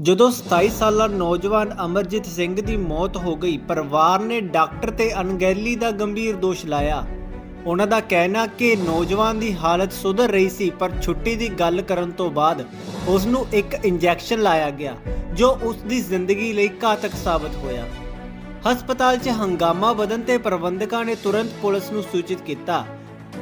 ਜਦੋਂ 27 ਸਾਲਾ ਨੌਜਵਾਨ ਅਮਰਜੀਤ ਸਿੰਘ ਦੀ ਮੌਤ ਹੋ ਗਈ, ਪਰਿਵਾਰ ਨੇ ਡਾਕਟਰ ਤੇ ਅਣਗਹਿਲੀ ਦਾ ਗੰਭੀਰ ਦੋਸ਼ ਲਾਇਆ। ਉਹਨਾਂ ਦਾ ਕਹਿਣਾ ਕਿ ਨੌਜਵਾਨ ਦੀ ਹਾਲਤ ਸੁਧਰ ਰਹੀ ਸੀ, ਪਰ ਛੁੱਟੀ ਦੀ ਗੱਲ ਕਰਨ ਤੋਂ ਬਾਅਦ ਉਸ ਨੂੰ ਇੱਕ ਇੰਜੈਕਸ਼ਨ ਲਾਇਆ ਗਿਆ, ਜੋ ਉਸ ਦੀ ਜ਼ਿੰਦਗੀ ਲਈ ਘਾਤਕ ਸਾਬਤ ਹੋਇਆ। ਹਸਪਤਾਲ 'ਚ ਹੰਗਾਮਾ ਵਧਣ ਤੇ ਪ੍ਰਬੰਧਕਾਂ ਨੇ ਤੁਰੰਤ ਪੁਲਿਸ ਨੂੰ ਸੂਚਿਤ ਕੀਤਾ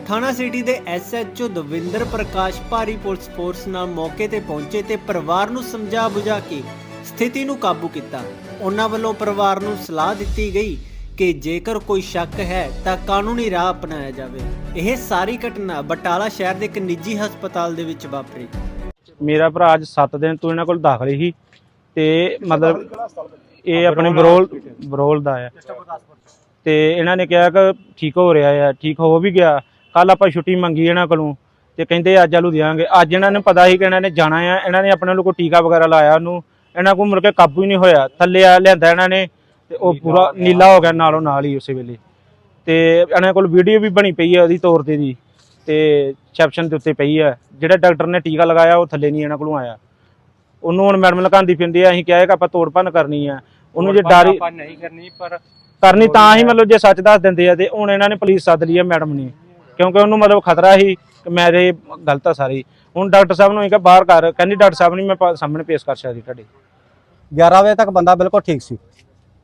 ਥਾਣਾ ਸਿਟੀ ਦੇ ਐਸਐਚਓ ਦਵਿੰਦਰ ਪ੍ਰਕਾਸ਼ ਭਾਰੀ ਪੁਲਿਸ ਫੋਰਸ ਨਾਲ ਮੌਕੇ ਤੇ ਪਹੁੰਚੇ ਤੇ ਪਰਿਵਾਰ ਨੂੰ ਸਮਝਾ ਬੁਝਾ ਕੇ ਸਥਿਤੀ ਨੂੰ ਕਾਬੂ ਕੀਤਾ। ਉਹਨਾਂ ਵੱਲੋਂ ਪਰਿਵਾਰ ਨੂੰ ਸਲਾਹ ਦਿੱਤੀ ਗਈ ਕਿ ਜੇਕਰ ਕੋਈ ਸ਼ੱਕ ਹੈ ਤਾਂ ਕਾਨੂੰਨੀ ਰਾਹ ਅਪਣਾਇਆ ਜਾਵੇ। ਇਹ ਸਾਰੀ ਘਟਨਾ ਬਟਾਲਾ ਸ਼ਹਿਰ ਦੇ ਇੱਕ ਨਿੱਜੀ ਹਸਪਤਾਲ ਦੇ ਵਿੱਚ ਵਾਪਰੀ। ਮੇਰਾ ਭਰਾ ਅੱਜ 7 ਦਿਨ ਤੋਂ ਇਹਨਾਂ ਕੋਲ ਦਾਖਲ ਸੀ ਤੇ ਮਤਲਬ ਇਹ ਆਪਣੇ ਬਰੋਲ ਬਰੋਲ ਦਾ ਆ। ਤੇ ਇਹਨਾਂ ਨੇ ਕਿਹਾ ਕਿ ਠੀਕ ਹੋ ਰਿਹਾ ਆ ਠੀਕ ਹੋ ਵੀ ਗਿਆ। ਕੱਲ ਆਪਾਂ ਛੁੱਟੀ ਮੰਗੀ ਇਹਨਾਂ ਕੋਲੋਂ ਤੇ ਕਹਿੰਦੇ ਅੱਜ ਆਲੂ ਦਿਆਂਗੇ ਅੱਜ ਇਹਨਾਂ ਨੂੰ ਪਤਾ ਸੀ ਕਿ ਇਹਨਾਂ ਨੇ ਜਾਣਾ ਆ। ਇਹਨਾਂ ਨੇ ਆਪਣੇ ਲੋਕੋ ਟੀਕਾ ਵਗੈਰਾ ਲਾਇਆ ਉਹਨੂੰ। ਇਹਨਾਂ ਕੋਲ ਮੁੜ ਕੇ ਕਾਬੂ ਹੀ ਨਹੀਂ ਹੋਇਆ। ਥੱਲੇ ਆ ਲਿਆਂਦਾ ਇਹਨਾਂ ਨੇ ਤੇ ਉਹ ਪੂਰਾ ਨੀਲਾ ਹੋ ਗਿਆ ਨਾਲੋਂ ਨਾਲ ਹੀ ਉਸੇ ਵੇਲੇ। ਤੇ ਇਹਨਾਂ ਕੋਲ ਵੀਡੀਓ ਵੀ ਬਣੀ ਪਈ ਹੈ ਉਹਦੀ ਤੌਰ ਤੇ ਦੀ। ਤੇ ਕੈਪਸ਼ਨ ਦੇ ਉੱਤੇ ਪਈ ਹੈ ਜਿਹੜਾ ਡਾਕਟਰ ਨੇ ਟੀਕਾ ਲਗਾਇਆ ਉਹ ਥੱਲੇ ਨਹੀਂ ਇਹਨਾਂ ਕੋਲੋਂ ਆਇਆ। ਉਹਨੂੰ ਹੁਣ ਮੈਡਮ ਲਗਾਉਂਦੀ ਫਿਰਦੀ ਆ ਅਸੀਂ ਕਿਹਾ ਕਿ ਆਪਾਂ ਤੋੜ ਭੰਨ ਕਰਨੀ ਆ। ਉਹਨੂੰ ਜੇ ਡਾਰੀ ਆਪਾਂ ਨਹੀਂ ਕਰਨੀ ਪਰ ਕਰਨੀ ਤਾਂ ਹੀ ਮਤਲਬ ਜੇ ਸੱਚ ਦੱਸ ਦਿੰਦੇ ਆ ਤੇ ਹੁਣ ਇਹਨਾਂ ਨੇ ਪੁਲਿਸ ਸੱਦ ਲਈ ਆ ਮੈਡਮ ਨੇ। ਕਿਉਂਕਿ ਉਹਨੂੰ ਮਤਲਬ ਖਤਰਾ ਸੀ ਕਿ ਮੇਰੇ ਗਲਤ ਆ ਸਾਰੀ। ਹੁਣ ਡਾਕਟਰ ਸਾਹਿਬ ਨੂੰ ਇਹ ਕਿ ਬਾਹਰ ਕਰ ਕਹਿੰਦੀ ਡਾਕਟਰ ਸਾਹਿਬ ਨਹੀਂ ਮੈਂ ਪਾ- ਸਾਹਮਣੇ ਪੇਸ਼ ਕਰ ਸਕਦੀ ਤੁਹਾਡੇ। 11 ਵਜੇ ਤੱਕ ਬੰਦਾ ਬਿਲਕੁਲ ਠੀਕ ਸੀ।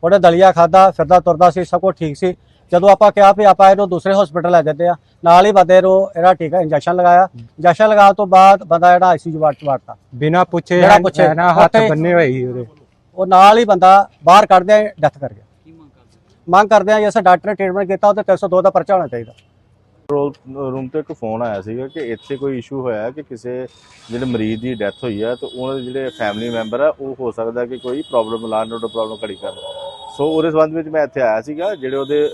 ਉਹਨੇ ਦਲੀਆ ਖਾਦਾ ਫਿਰਦਾ ਤੁਰਦਾ ਸੀ ਸਭ ਕੁਝ ਠੀਕ ਸੀ। ਜਦੋਂ ਆਪਾਂ ਕਿਹਾ ਵੀ ਆਪਾਂ ਇਹਨੂੰ ਦੂਸਰੇ ਹਸਪੀਟਲ ਲੈ ਜਾਂਦੇ ਆ ਨਾਲ ਹੀ ਬੰਦੇ ਨੂੰ ਇਹਦਾ ਟੀਕਾ ਇੰਜੈਕਸ਼ਨ ਲਗਾਇਆ। ਇੰਜੈਕਸ਼ਨ ਲਗਾਉਣ ਤੋਂ ਬਾਅਦ ਬੰਦਾ ਜਿਹੜਾ ਆਈਸੀਯੂ ਵਾਰਡ ਚ ਵੜਤਾ ਬਿਨਾ ਪੁੱਛੇ ਜਿਹੜਾ ਪੁੱਛੇ, ਨਾ ਹੱਥ ਉੱਥੇ- ਬੰਨੇ ਹੋਏ ਸੀ ਉਹਦੇ। ਉਹ ਨਾਲ ਹੀ ਬੰਦਾ ਬਾਹਰ ਕੱਢਦੇ ਡੈਥ ਕਰ ਗਿਆ। ਮੰਗ ਕਰਦੇ ਆ ਜਿਵੇਂ ਡਾਕਟਰ ਨੇ ਟ੍ਰੀਟਮੈਂਟ ਕੀਤਾ ਉਹ ਤੇ 302 ਦਾ ਪਰਚਾ ਹੋਣਾ ਚਾਹੀਦਾ। ਕੰਟਰੋਲ ਰੂਮ ਤੋਂ ਇੱਕ ਫੋਨ ਆਇਆ ਸੀਗਾ ਕਿ ਇੱਥੇ ਕੋਈ ਇਸ਼ੂ ਹੋਇਆ ਕਿ ਕਿਸੇ ਜਿਹੜੇ ਮਰੀਜ਼ ਦੀ ਡੈਥ ਹੋਈ ਆ ਤੇ ਉਹਨਾਂ ਦੇ ਜਿਹੜੇ ਫੈਮਿਲੀ ਮੈਂਬਰ ਆ, ਉਹ ਹੋ ਸਕਦਾ ਕਿ ਕੋਈ ਪ੍ਰੋਬਲਮ ਲਾਣ ਰੋਡ ਪ੍ਰੋਬਲਮ ਖੜੀ ਕਰਨ। ਸੋ ਉਹਦੇ ਸੰਬੰਧ ਵਿੱਚ ਮੈਂ ਇੱਥੇ ਆਇਆ ਸੀਗਾ, ਜਿਹੜੇ ਉਹਦੇ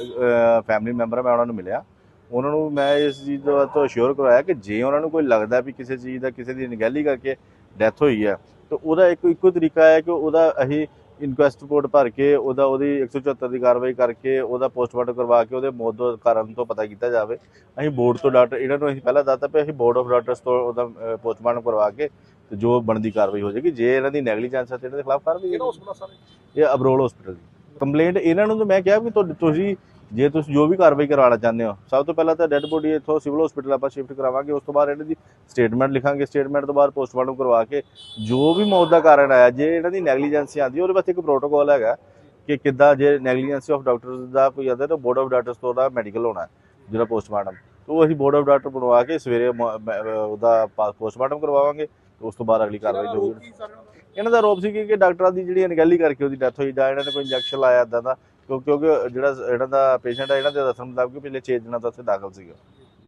ਫੈਮਿਲੀ ਮੈਂਬਰ ਆ, ਮੈਂ ਉਹਨਾਂ ਨੂੰ ਮਿਲਿਆ। ਉਹਨਾਂ ਨੂੰ ਮੈਂ ਇਸ ਚੀਜ਼ ਦਾ ਤੋਂ ਅਸ਼ੋਰ ਕਰਵਾਇਆ ਕਿ ਜੇ ਉਹਨਾਂ ਨੂੰ ਕੋਈ ਲੱਗਦਾ ਵੀ ਕਿਸੇ ਚੀਜ਼ ਦਾ, ਕਿਸੇ ਦੀ ਅਣਗਹਿਲੀ ਕਰਕੇ ਡੈਥ ਹੋਈ ਹੈ ਤਾਂ ਉਹਦਾ ਇੱਕ, ਇੱਕੋ ਤਰੀਕਾ ਹੈ ਕਿ ਉਹਦਾ ਅਸੀਂ ਇਨਕੁਐਸਟ ਰਿਪੋਰਟ ਭਰ ਕੇ ਉਹਦਾ ਉਹਦੀ 174 ਦੀ ਕਾਰਵਾਈ ਕਰਕੇ ਉਹਦਾ ਪੋਸਟਮਾਰਟਮ ਕਰਵਾ ਕੇ ਉਹਦੇ ਮੌਤ ਦਾ ਕਾਰਨ ਤੋਂ ਪਤਾ ਕੀਤਾ ਜਾਵੇ। ਅਸੀਂ ਬੋਰਡ ਤੋਂ ਡਾਕਟਰ ਇਹਨਾਂ ਨੂੰ ਅਸੀਂ ਪਹਿਲਾਂ ਦੱਸਤਾ ਵੀ ਅਸੀਂ ਬੋਰਡ ਆਫ ਡਾਕਟਰਸ ਤੋਂ ਉਹਦਾ ਪੋਸਟਮਾਰਟਮ ਕਰਵਾ ਕੇ ਤੇ ਜੋ ਬਣਦੀ ਕਾਰਵਾਈ ਹੋ ਜਾਏਗੀ ਜੇ ਇਹਨਾਂ ਦੀ ਨੈਗਲੀਜੈਂਸ ਹੈ ਤੇ ਇਹਨਾਂ ਦੇ ਖਿਲਾਫ ਕਾਰਵਾਈ। ਇਹ? ਅਬਰੋਲ ਹਸਪੀਟਲ ਦੀ ਕੰਪਲੇਂਟ ਇਹਨਾਂ ਨੂੰ ਤਾਂ ਮੈਂ ਕਿਹਾ ਵੀ ਤੁਸੀਂ ਜੇ ਤੁਸੀਂ ਜੋ ਵੀ ਕਾਰਵਾਈ ਕਰਵਾਉਣਾ ਚਾਹੁੰਦੇ ਹੋ ਸਭ ਤੋਂ ਪਹਿਲਾਂ ਤਾਂ ਡੈੱਡ ਬੋਡੀ ਇੱਥੋਂ ਸਿਵਲ ਹਸਪੀਟਲ ਆਪਾਂ ਸ਼ਿਫਟ ਕਰਾਵਾਂਗੇ ਉਸ ਤੋਂ ਬਾਅਦ ਇਹਨਾਂ ਦੀ ਸਟੇਟਮੈਂਟ ਲਿਖਾਂਗੇ ਸਟੇਟਮੈਂਟ ਤੋਂ ਬਾਅਦ ਪੋਸਟਮਾਰਟਮ ਕਰਵਾ ਕੇ ਜੋ ਵੀ ਮੌਤ ਦਾ ਕਾਰਨ ਆਇਆ ਜੇ ਇਹਨਾਂ ਦੀ ਨੈਗਲੀਜੈਂਸੀ ਆਉਂਦੀ ਹੈ, ਉਹਦੇ ਵਾਸਤੇ ਇੱਕ ਪ੍ਰੋਟੋਕਾਲ ਹੈਗਾ ਕਿ ਕਿੱਦਾਂ ਜੇ ਨੈਗਲੀਜੈਂਸੀ ਆਫ ਡਾਕਟਰਸ ਦਾ ਕੋਈ ਆਉਂਦਾ ਤਾਂ ਬੋਰਡ ਆਫ ਡਾਕਟਰਸ ਤੋਂ ਉਹਦਾ ਮੈਡੀਕਲ ਹੋਣਾ ਜਿਹੜਾ ਪੋਸਟਮਾਰਟਮ ਉਹ ਅਸੀਂ ਬੋਰਡ ਆਫ ਡਾਕਟਰ ਬਣਵਾ ਕੇ ਸਵੇਰੇ ਉਹਦਾ ਪੋਸਟਮਾਰਟਮ ਕਰਵਾਵਾਂਗੇ ਤੇ ਉਸ ਤੋਂ ਬਾਅਦ ਅਗਲੀ ਕਾਰਵਾਈ ਹੋਊਗੀ ਇਹਨਾਂ ਦਾ ਆਰੋਪ ਸੀ ਕਿ ਡਾਕਟਰਾਂ ਦੀ ਜਿਹੜੀ ਅਣਗਹਿਲੀ ਕਰਕੇ ਉਹਦੀ ਡੈਥ ਹੋਈ ਜਾਂ ਇਹਨਾਂ ਨੇ ਕੋਈ ਇੰਜੈਕਸ਼ਨ ਲਾਇਆ ਇਦਾਂ ਦਾ। ਕਿਉਂਕਿ ਜਿਹੜਾ ਇਹਨਾਂ ਦਾ ਪੇਸ਼ੈਂਟ ਹੈ ਇਹਨਾਂ ਦੇ ਦੱਸਣ ਮੁਤਾਬਕ ਪਿਛਲੇ 6 ਦਿਨਾਂ ਤੋਂ ਉੱਥੇ ਦਾਖਲ ਸੀਗਾ।